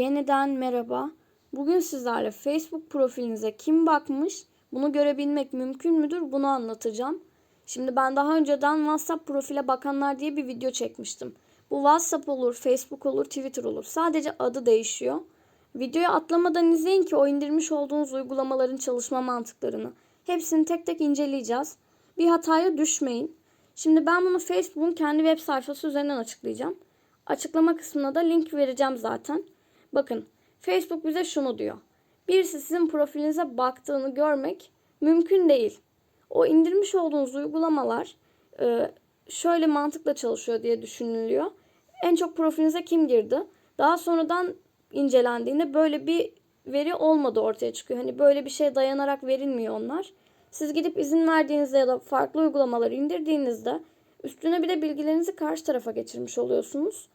Yeniden merhaba. Bugün sizlerle Facebook profilinize kim bakmış, bunu görebilmek mümkün müdür bunu anlatacağım. Şimdi ben daha önceden WhatsApp profile bakanlar diye bir video çekmiştim. Bu WhatsApp olur, Facebook olur, Twitter olur. Sadece adı değişiyor. Videoyu atlamadan izleyin ki o indirmiş olduğunuz uygulamaların çalışma mantıklarını. Hepsini tek tek inceleyeceğiz. Bir hataya düşmeyin. Şimdi ben bunu Facebook'un kendi web sayfası üzerinden açıklayacağım. Açıklama kısmına da link vereceğim zaten. Bakın Facebook bize şunu diyor. Birisi sizin profilinize baktığını görmek mümkün değil. O indirmiş olduğunuz uygulamalar e, şöyle mantıkla çalışıyor diye düşünülüyor. En çok profilinize kim girdi? Daha sonradan incelendiğinde böyle bir veri olmadı ortaya çıkıyor. Hani böyle bir şeye dayanarak verilmiyor onlar. Siz gidip izin verdiğinizde ya da farklı uygulamaları indirdiğinizde üstüne bir de bilgilerinizi karşı tarafa geçirmiş oluyorsunuz.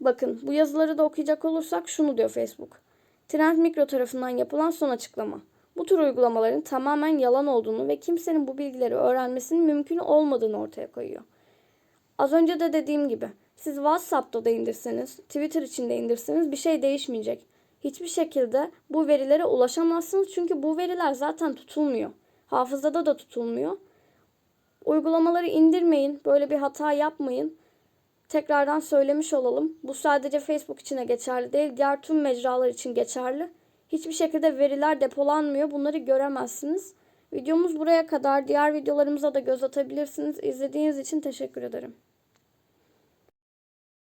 Bakın bu yazıları da okuyacak olursak şunu diyor Facebook. Trend Mikro tarafından yapılan son açıklama. Bu tür uygulamaların tamamen yalan olduğunu ve kimsenin bu bilgileri öğrenmesinin mümkün olmadığını ortaya koyuyor. Az önce de dediğim gibi siz WhatsApp'ta da indirseniz, Twitter için de indirseniz bir şey değişmeyecek. Hiçbir şekilde bu verilere ulaşamazsınız çünkü bu veriler zaten tutulmuyor. Hafızada da tutulmuyor. Uygulamaları indirmeyin, böyle bir hata yapmayın. Tekrardan söylemiş olalım. Bu sadece Facebook için geçerli değil, diğer tüm mecralar için geçerli. Hiçbir şekilde veriler depolanmıyor. Bunları göremezsiniz. Videomuz buraya kadar. Diğer videolarımıza da göz atabilirsiniz. İzlediğiniz için teşekkür ederim.